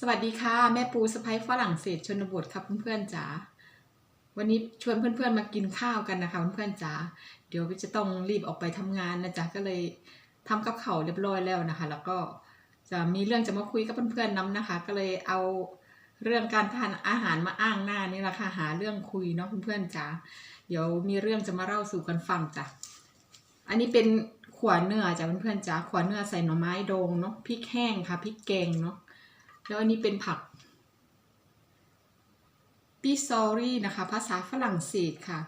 สวัสดีค่ะ แม่ปูสะพ้ยฝรั่งเศสชนบทครับเพื่อนๆจ๋าวันนี้ชวนเพื่อนๆมากินข้าวกันนะคะเพื่อนๆจ๋าเดี๋ยวจะต้องรีบออกไปทำงานนะจ๊ะก็เลยทำกับเขาเรียบร้อยแล้วนะคะ แล้วก็จะมีเรื่องจะมาคุยกับเพื่อนๆน้ำนะคะ ก็เลยเอาเรื่องการทานอาหารมาอ้างหน้านี่แหละค่ะหาเรื่องคุยเนาะเพื่อนๆจ๋าเดี๋ยวมีเรื่องจะมาเล่าสู่กันฟังจ้ะอันนี้เป็นขวานเนื้อจ้ะเพื่อนๆจ๋าขวานเนื้อใส่หน่อไม้ดองเนาะพริกแห้งค่ะพริกแกงเนาะ แล้วอันนี้เป็นผักปิซอรี่นะคะ ภาษาฝรั่งเศสค่ะ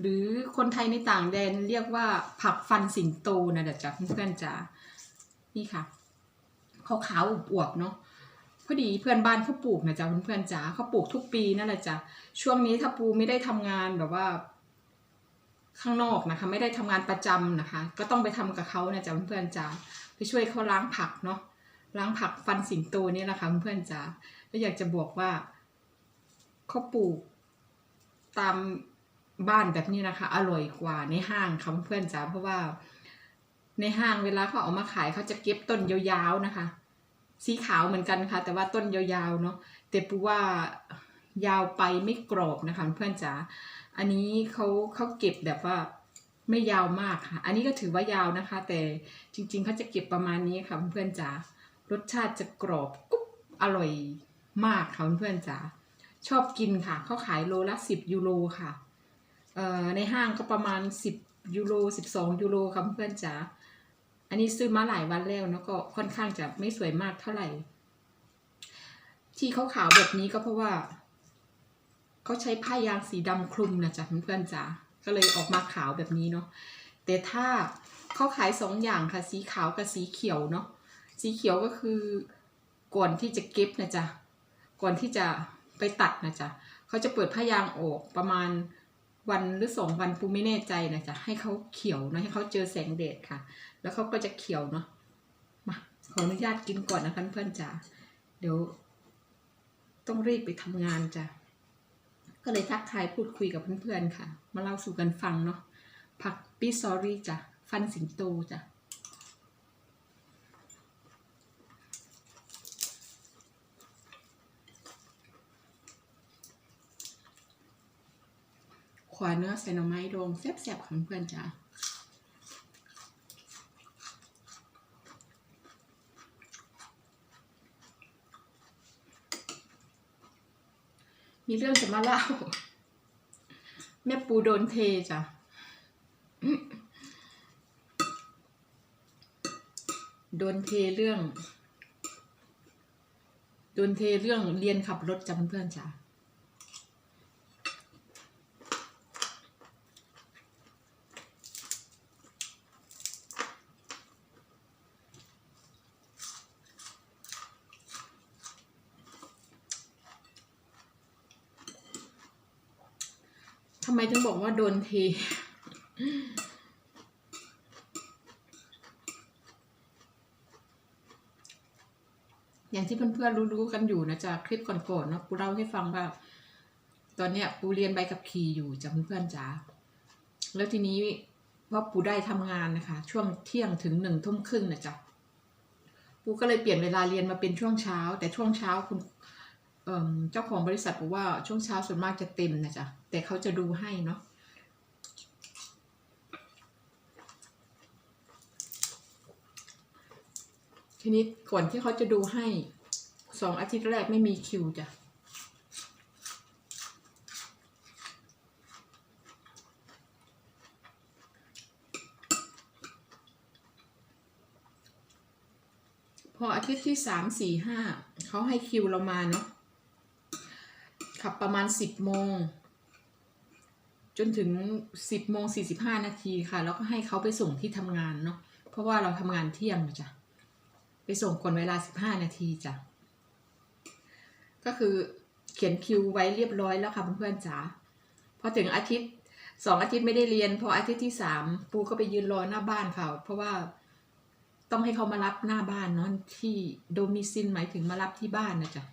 หรือคนไทยในต่างแดนเรียกว่าผักฟันสิงโตนะเดี๋ยวจ้ะเพื่อนๆจ๋านี่ค่ะขาวๆอวบๆเนาะพอดีเพื่อนบ้านเขาปลูกนะจ๊ะเพื่อนๆจ๋าเขาปลูกทุกปีนั่นแหละจ้ะช่วงนี้ถ้าปูไม่ได้ทำงานแบบว่า ข้างนอกนะคะ ไม่ได้ทำงานประจำนะคะ ก็ต้องไปทำกับเขานะจ๊ะเพื่อนๆจ๋าไปช่วยเขาล้างผักเนาะ ล้างผักฟันสิงโตนี่แหละค่ะเพื่อนจ๋าแล้วอยากจะบอกว่าเขาปลูกตามบ้านแบบนี้นะคะ อร่อยกว่าในห้างค่ะเพื่อนจ๋าเพราะว่าในห้างเวลาเขาเอามาขายเขาจะเก็บต้นยาวๆนะคะ สีขาวเหมือนกันค่ะ แต่ว่าต้นยาวๆเนาะแต่ปูว่ายาวไปไม่กรอบนะคะเพื่อนจ๋าอันนี้เขาเขาเก็บแบบว่าไม่ยาวมากค่ะ อันนี้ก็ถือว่ายาวนะคะ แต่จริงๆเขาจะเก็บประมาณนี้ค่ะเพื่อนจ๋า รสชาติจะกรอบกุ๊บอร่อยมากค่ะเพื่อนๆจ๋าชอบกินค่ะเขาขายโลละสิบยูโรค่ะเอ่อในห้างก็ประมาณสิบยูโรสิบสองยูโรค่ะเพื่อนๆจ๋าอันนี้ซื้อมาหลายวันแล้วแล้วก็ค่อนข้างจะไม่สวยมากเท่าไหร่ ที่เขาขาวแบบนี้ก็เพราะว่าเขาใช้ผ้ายางสีดำคลุมนะจ๊ะเพื่อนๆจ๋าก็เลยออกมาขาวแบบนี้เนาะแต่ถ้าเขาขายสองอย่างค่ะสีขาวกับสีเขียวเนาะ สีเขียวก็คือก่อนที่จะเก็บนะจ๊ะก่อนที่จะไปตัดนะจ๊ะเขาจะเปิดผ้ายางออกประมาณวันหรือสองวันปูไม่แน่ใจนะจ๊ะให้เขาเขียวนะให้เขาเจอแสงแดดค่ะ แล้วเขาก็จะเขียวเนาะมาขออนุญาตกินก่อนนะคะเพื่อนจ๋าเดี๋ยว ต้องรีบไปทำงานจ้ะก็เลยทักทายพูดคุยกับเพื่อนๆค่ะ มาเล่าสู่กันฟังเนาะผักปิซอรี่จ้ะฟันสิงโตจ้ะ ขวาเนื้อใส่หน่อไม้ดองแซ่บๆของเพื่อนจ้ามีเรื่องจะมาเล่า แม่ปูโดนเทจ้ะโดนเทเรื่อง โดนเทเรื่องเรียนขับรถจ้ะเพื่อนๆจ้ะ ทำไมถึงบอกว่า โดนเทอย่างที่เพื่อนๆรู้ๆกันอยู่นะจากคลิปก่อนๆเนาะปูเล่าให้ฟังว่า ตอนเนี้ยปูเรียนใบขับขี่อยู่จ้ะเพื่อนๆจ๋าแล้วทีนี้ว่าปูได้ทำงานนะคะ ช่วงเที่ยงถึงหนึ่งทุ่มครึ่งนะจ๊ะปูก็เลยเปลี่ยนเวลาเรียนมาเป็นช่วงเช้า แต่ช่วงเช้าคุณเจ้าของบริษัทบอกว่าช่วงเช้าส่วนมากจะเต็มนะจ๊ะแต่เขาจะดูให้เนาะ ทีนี้ก่อนที่เขาจะดูให้สองอาทิตย์แรกไม่มีคิวจ้ะพออาทิตย์ที่สามสี่ห้าเขาให้คิวเรามาเนาะขับประมาณสิบโมง จนถึงสิบโมงสี่สิบห้านาทีค่ะ แล้วก็ให้เขาไปส่งที่ทำงานเนาะเพราะว่าเราทำงานเที่ยงจ้ะ ไปส่งก่อนเวลาสิบห้านาทีจ้ะ ก็คือเขียนคิวไว้เรียบร้อยแล้วค่ะเพื่อนๆจ๋าพอถึงอาทิตย์สองอาทิตย์ไม่ได้เรียน พออาทิตย์ที่สามปูก็ไปยืนรอหน้าบ้านค่ะ เพราะว่าต้องให้เขามารับหน้าบ้านเนาะที่โดมิซินหมายถึงมารับที่บ้านนะจ๊ะ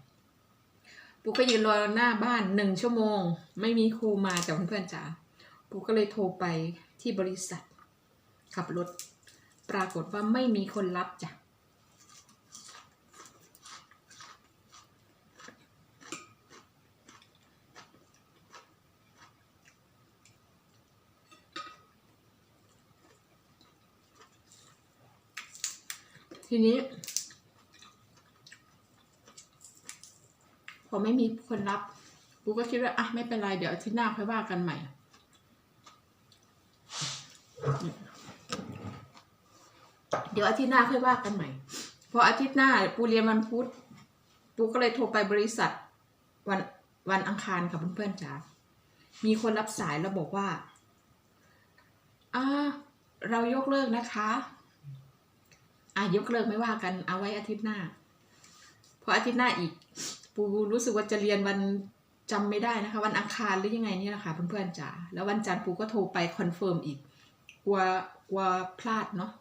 ปูก็ยืนรอหน้าบ้านหนึ่งชั่วโมง ไม่มีครูมาจากเพื่อนๆจ๋าปูก็เลยโทรไปที่บริษัท ขับรถ ปรากฏว่าไม่มีคนรับจ้ะ ทีนี้ พอไม่มีคนรับปูก็คิดว่าอะไม่เป็นไรเดี๋ยวอาทิตย์หน้าค่อยว่ากันใหม่ เดี๋ยวอาทิตย์หน้าค่อยว่ากันใหม่ พออาทิตย์หน้าปูเรียนวันพุธปูก็เลยโทรไปบริษัทวันวันอังคารค่ะเพื่อนๆจ๋า มีคนรับสายแล้วบอกว่าอ่าเรายกเลิกนะคะ อะยกเลิกไม่ว่ากันเอาไว้อาทิตย์หน้าพออาทิตย์หน้าอีก ปูรู้สึกว่าจะเรียนวันจำไม่ได้นะคะ วันอังคารหรือยังไงนี่แหละค่ะเพื่อนๆจ๋าแล้ววันจันทร์ปูก็โทรไปคอนเฟิร์มอีกกลัวกลัวพลาดเนาะ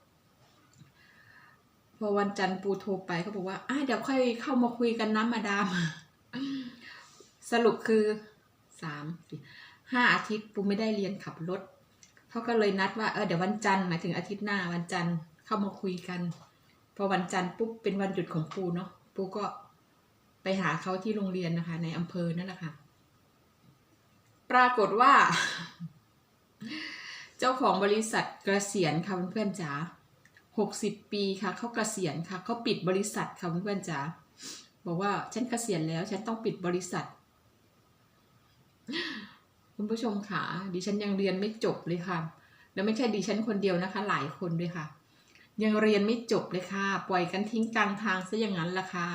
พอวันจันทร์ปูโทรไปเขาบอกว่าอะเดี๋ยวค่อยเข้ามาคุยกันนะมาดามสรุปคือสามสี่ห้าอาทิตย์ปูไม่ได้เรียนขับรถเขาก็เลยนัดว่าเออเดี๋ยววันจันทร์หมายถึงอาทิตย์หน้าวันจันทร์เข้ามาคุยกัน พอวันจันทร์ปุ๊บเป็นวันหยุดของปูเนาะปูก็ไปหาเขาที่โรงเรียนนะคะ ในอำเภอนั่นแหละค่ะ ปรากฏว่า เจ้าของบริษัทเกษียณค่ะเพื่อนๆจ๋าหกสิบปีค่ะเขาเกษียณค่ะเขาปิดบริษัทค่ะเพื่อนๆจ๋าบอกว่าฉันเกษียณแล้ว ฉันต้องปิดบริษัท คุณผู้ชมค่ะดิฉันยังเรียนไม่จบเลยค่ะ แล้วไม่ใช่ดิฉันคนเดียวนะคะ หลายคนด้วยค่ะ ยังเรียนไม่จบเลยค่ะ ปล่อยกันทิ้งกลางทางซะอย่างนั้นละค่ะ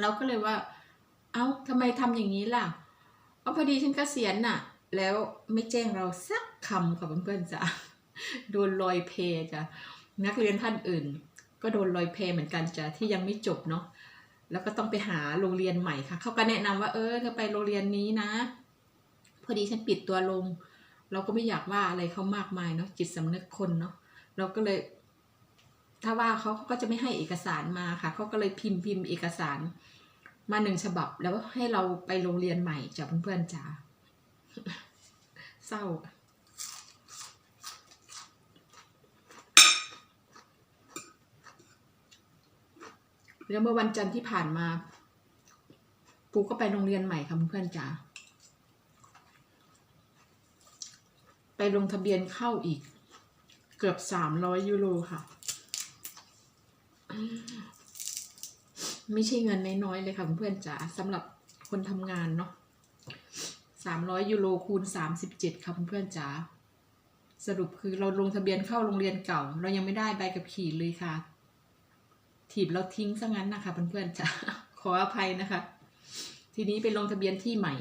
เราก็เลยว่า เอ้าทำไมทำอย่างนี้ล่ะเอาพอดีฉันเกษียณน่ะ แล้วไม่แจ้งเราสักคำค่ะเพื่อนๆจ้ะโดนลอยเพจ้ะนักเรียนท่านอื่น ก็โดนลอยเพเหมือนกันจ้ะที่ยังไม่จบเนาะแล้วก็ต้องไปหาโรงเรียนใหม่ค่ะ เขาก็แนะนำว่าเออเธอไปโรงเรียนนี้นะ พอดีฉันปิดตัวลง เราก็ไม่อยากว่าอะไรเขามากมายเนาะจิตสำนึกคนเนาะเราก็เลย ถ้าว่าเขาเขาก็จะไม่ให้เอกสารมาค่ะเขาก็เลยพิมพ์พิมพ์เอกสารมาหนึ่งฉบับแล้วให้เราไปโรงเรียนใหม่จ้ะเพื่อนๆจ๋าเศร้าแล้วเมื่อวันจันทร์ที่ผ่านมา ปูก็ไปโรงเรียนใหม่ค่ะเพื่อนๆจ๋าไปลงทะเบียนเข้าอีกเกือบสามร้อยยูโรค่ะ ไม่ใช่เงินน้อยๆเลยค่ะเพื่อนจ๋าสำหรับคนทำงานเนาะสามร้อยยูโรคูณสามสิบเจ็ดค่ะเพื่อนจ๋าสรุปคือเราลงทะเบียนเข้าโรงเรียนเก่า เรายังไม่ได้ใบกับขี่เลยค่ะ ถีบเราทิ้งซะงั้นนะคะเพื่อนๆจ๋าขออภัยนะคะ ทีนี้ไปลงทะเบียนที่ใหม่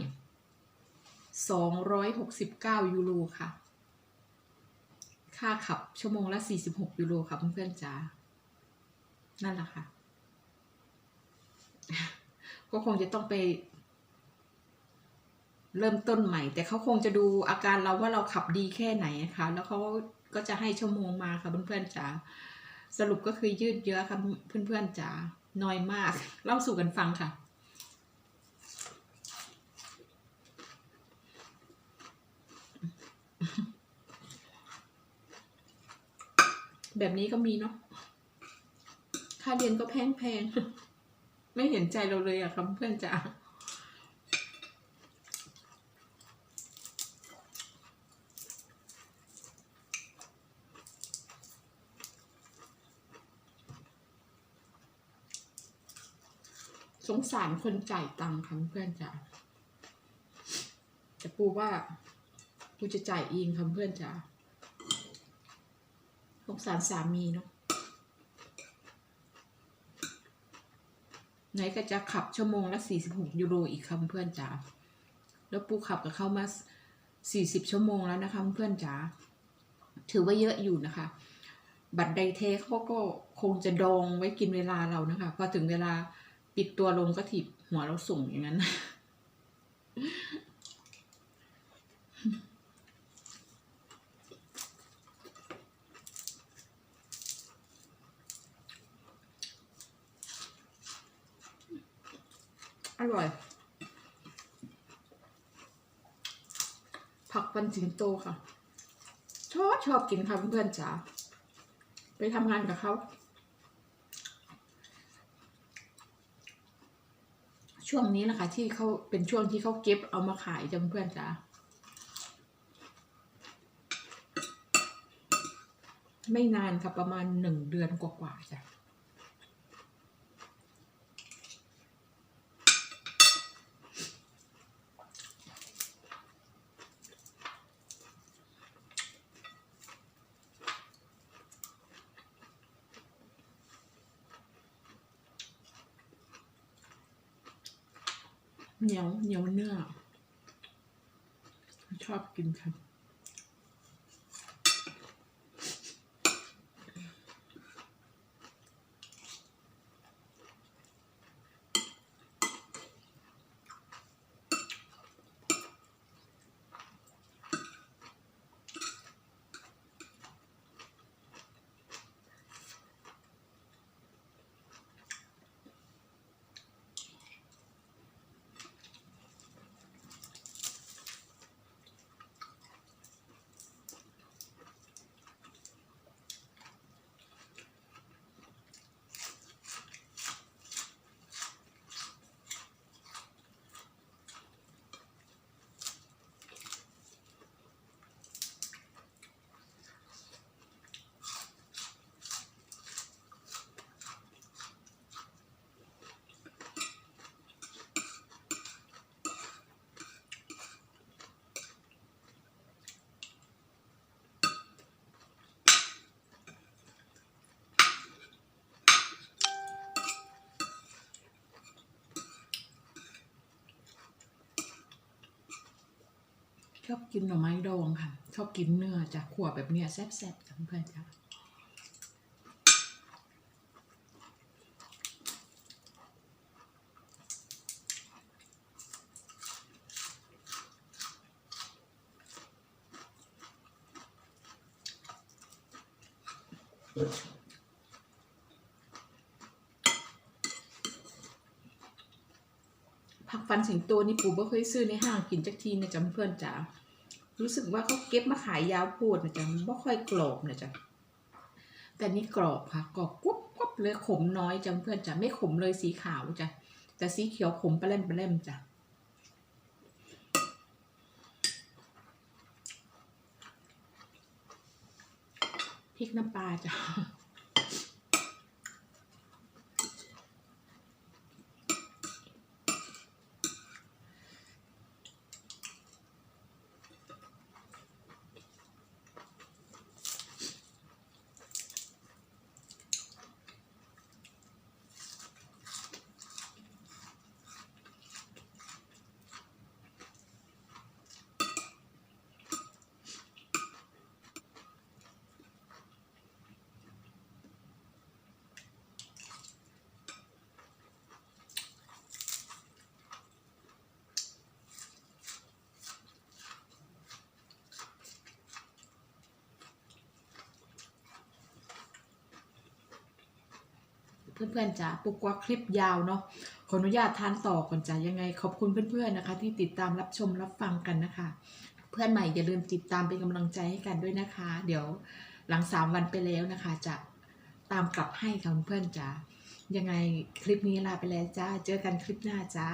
สองร้อยหกสิบเก้ายูโรค่ะ ค่าขับชั่วโมงละสี่สิบหกยูโรค่ะเพื่อนๆจ๋า นั่นแหละค่ะ ก็คงจะต้องไป เริ่มต้นใหม่ แต่เขาคงจะดูอาการเราว่าเราขับดีแค่ไหนนะคะ แล้วเขาก็จะให้ชั่วโมงมาค่ะเพื่อนๆจ๋าสรุปก็คือยืดเยอะค่ะเพื่อนๆจ๋าน้อยมาก เล่าสู่กันฟังค่ะแบบนี้ก็มีเนาะ ค่าเรียนก็แพงแพงไม่เห็นใจเราเลยอะครับเพื่อนจ๋าสงสารคนจ่ายตังค์ค่ะเพื่อนจ๋าแต่ปูว่าปูจะจ่ายเองค่ะเพื่อนจ๋าสงสารสามีเนาะ ไหนก็จะขับชั่วโมงละสี่สิบหกยูโรอีกคำเพื่อนจ๋า แล้วปูขับกับเขามาสี่สิบชั่วโมงแล้วนะคะเพื่อนจ๋า ถือว่าเยอะอยู่นะคะ บัตรไดเทเขาก็คงจะดองไว้กินเวลาเรานะคะ พอถึงเวลาปิดตัวลงก็ถีบหัวเราส่งอย่างนั้น อร่อย ผักปันสิงโตค่ะ ชอบชอบกินค่ะเพื่อนๆจ๋าไปทำงานกับเขาช่วงนี้นะคะที่เขาเป็นช่วงที่เขาเก็บเอามาขายจ้ะเพื่อนจ๋าไม่นานค่ะประมาณหนึ่งเดือนกว่าๆจ้ะ เหนียวเหนียวเนื้อ ชอบกินค่ะ ชอบกินหน่อไม้ดองค่ะ ชอบกินเนื้อจากขวบแบบเนี้ยแซ่บๆจ้ะเพื่อนจ้ะผักฟันสิงโตนี่ปู่บ่เคยซื้อในห้างกินจักทีนะจ๊ะเพื่อนจ๋า รู้สึกว่าเขาเก็บมาขายยาวพูดนะจ๊ะบ่ค่อยกรอบนะจ๊ะแต่นี่กรอบค่ะกรอบกุ๊บกุ๊บเลยขมน้อยจ้ะเพื่อนจ้ะไม่ขมเลยสีขาวจ้ะแต่สีเขียวขมปลาเล่มปลาเล่มจ้ะพริกน้ำปลาจ้ะ เพื่อนๆจ๋าปุกว่าคลิปยาวเนาะขออนุญาตทานต่อก่อนจ้ะยังไง ขอบคุณเพื่อนๆนะคะ ที่ติดตามรับชมรับฟังกันนะคะ เพื่อนใหม่อย่าลืมติดตามเป็นกำลังใจให้กันด้วยนะคะ เดี๋ยวหลังสามวันไปแล้วนะคะจะตามกลับให้ค่ะเพื่อนๆจ๋ายังไงคลิปนี้ลาไปแล้วจ้า เจอกันคลิปหน้าจ้า